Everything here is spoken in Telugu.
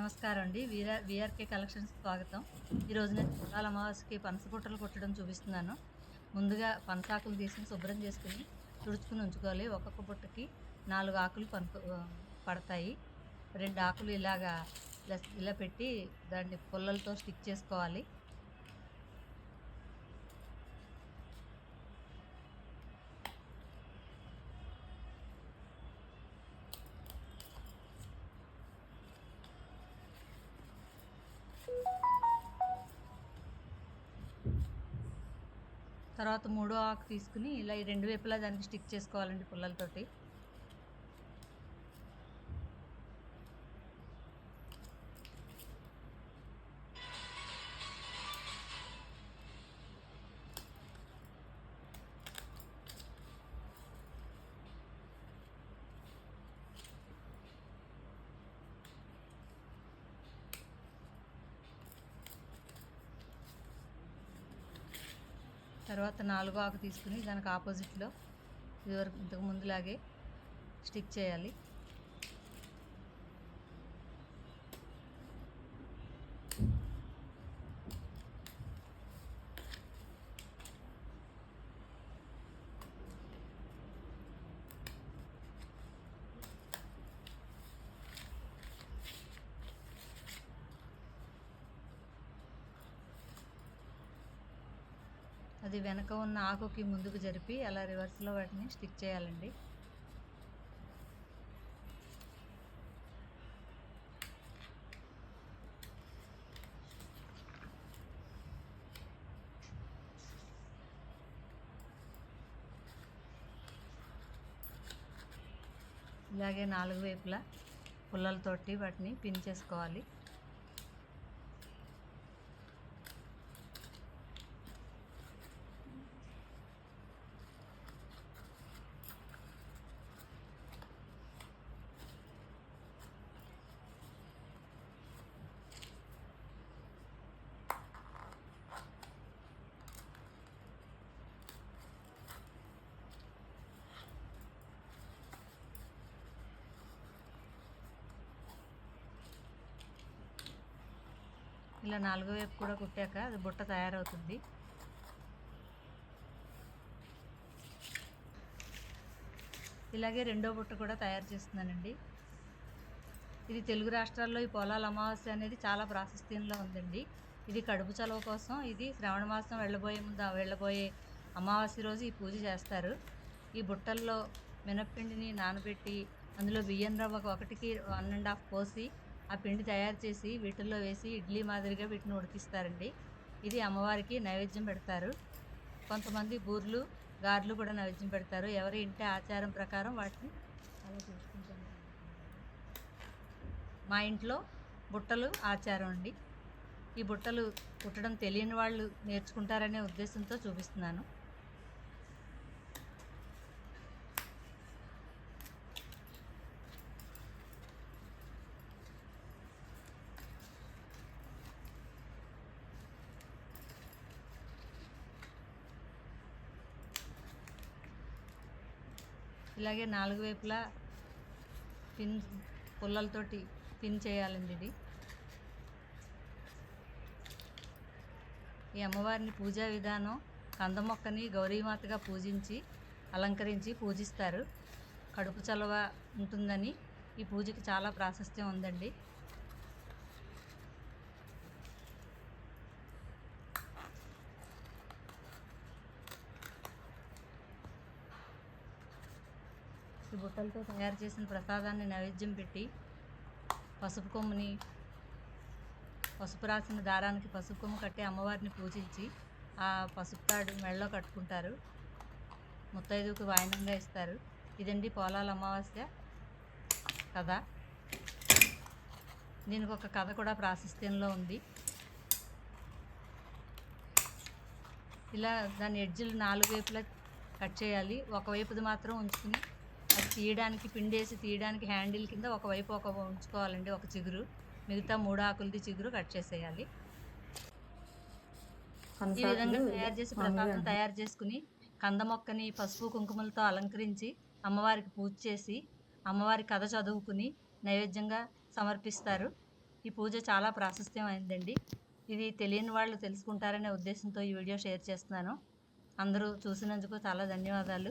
నమస్కారం అండి. వీఆర్ వీఆర్కే కలెక్షన్స్ స్వాగతం. ఈరోజు నేను పొలాల అమావాస్యకి పనస పుట్టలు కొట్టడం చూపిస్తున్నాను. ముందుగా పనసాకులు తీసి శుభ్రం చేసుకుని తుడుచుకుని ఉంచుకోవాలి. ఒక్కొక్క పుట్టకి నాలుగు ఆకులు పనుకు పడతాయి. రెండు ఆకులు ఇలాగా ఇలా పెట్టి దాన్ని పుల్లలతో స్టిక్ చేసుకోవాలి. తర్వాత మూడో ఆకు తీసుకుని ఇలా ఈ రెండు వైపులా దానికి స్టిక్ చేసుకోవాలండి పుల్లలతోటి. తర్వాత నాలుగో ఆకు తీసుకుని దానికి ఆపోజిట్లో ఇదివరకు ఇంతకు ముందులాగే స్టిక్ చేయాలి. అది వెనక ఉన్న ఆకుకి ముందుకు జరిపి అలా రివర్స్లో వాటిని స్టిక్ చేయాలండి. ఇలాగే నాలుగు వైపులా పుల్లలతోటి వాటిని పిన్ చేసుకోవాలి. ఇలా నాలుగో వైపు కూడా కుట్టాక అది బుట్ట తయారవుతుంది. ఇలాగే రెండో బుట్ట కూడా తయారు చేస్తున్నానండి. ఇది తెలుగు రాష్ట్రాల్లో ఈ పొలాల అమావాస్య అనేది చాలా ప్రాశస్త్యంలో ఉందండి. ఇది కడుపు చలవ కోసం ఇది శ్రావణ మాసం వెళ్ళబోయే ముందు వెళ్ళబోయే అమావాస్య రోజు ఈ పూజ చేస్తారు. ఈ బుట్టల్లో మినప్పిండిని నానబెట్టి అందులో బియ్యం రవ్వ ఒకటికి వన్ అండ్ హాఫ్ పోసి ఆ పిండి తయారు చేసి వీటిల్లో వేసి ఇడ్లీ మాదిరిగా వీటిని ఉడికిస్తారండి. ఇది అమ్మవారికి నైవేద్యం పెడతారు. కొంతమంది బూర్లు గారెలు కూడా నైవేద్యం పెడతారు. ఎవరి ఇంటి ఆచారం ప్రకారం వాటిని అలా చేసుకుంటారు. మా ఇంట్లో బుట్టలు ఆచారం అండి. ఈ బుట్టలు కుట్టడం తెలియని వాళ్ళు నేర్చుకుంటారనే ఉద్దేశంతో చూపిస్తున్నాను. ఇలాగే నాలుగు వైపులా పిన్ పుల్లలతోటి పిన్ చేయాలండి ఇది. ఈ అమ్మవారిని పూజా విధానం కంద మొక్కని గౌరీమాతగా పూజించి అలంకరించి పూజిస్తారు. కడుపు చలవ ఉంటుందని ఈ పూజకి చాలా ప్రాశస్త్యం ఉందండి. ఈ బుట్టలతో తయారు చేసిన ప్రసాదాన్ని నైవేద్యం పెట్టి పసుపు కొమ్ముని పసుపు రాసిన దారానికి పసుపు కొమ్ము కట్టి అమ్మవారిని పూజించి ఆ పసుపు తాడు మెడలో కట్టుకుంటారు. ముత్తైదుకు వాయినంగా ఇస్తారు. ఇదండి పోలాల అమావాస్య కథ. దీనికి ఒక కథ కూడా ప్రాశస్త్యంలో ఉంది. ఇలా దాని ఎడ్జిలు నాలుగు వైపులా కట్ చేయాలి. ఒకవైపుది మాత్రం ఉంచుకుని తీయడానికి పిండేసి తీయడానికి హ్యాండిల్ కింద ఒకవైపు ఒక ఉంచుకోవాలండి ఒక చిగురు. మిగతా మూడు ఆకులది చిగురు కట్ చేసేయాలి. ఈ విధంగా తయారు చేసి ప్రసాదం తయారు చేసుకుని కంద మొక్కని పసుపు కుంకుమలతో అలంకరించి అమ్మవారికి పూజ చేసి అమ్మవారి కథ చదువుకుని నైవేద్యంగా సమర్పిస్తారు. ఈ పూజ చాలా ప్రాశస్త్యం అయిందండి ఇది తెలియని వాళ్ళు తెలుసుకుంటారనే ఉద్దేశంతో ఈ వీడియో షేర్ చేస్తున్నాను. అందరూ చూసినందుకు చాలా ధన్యవాదాలు.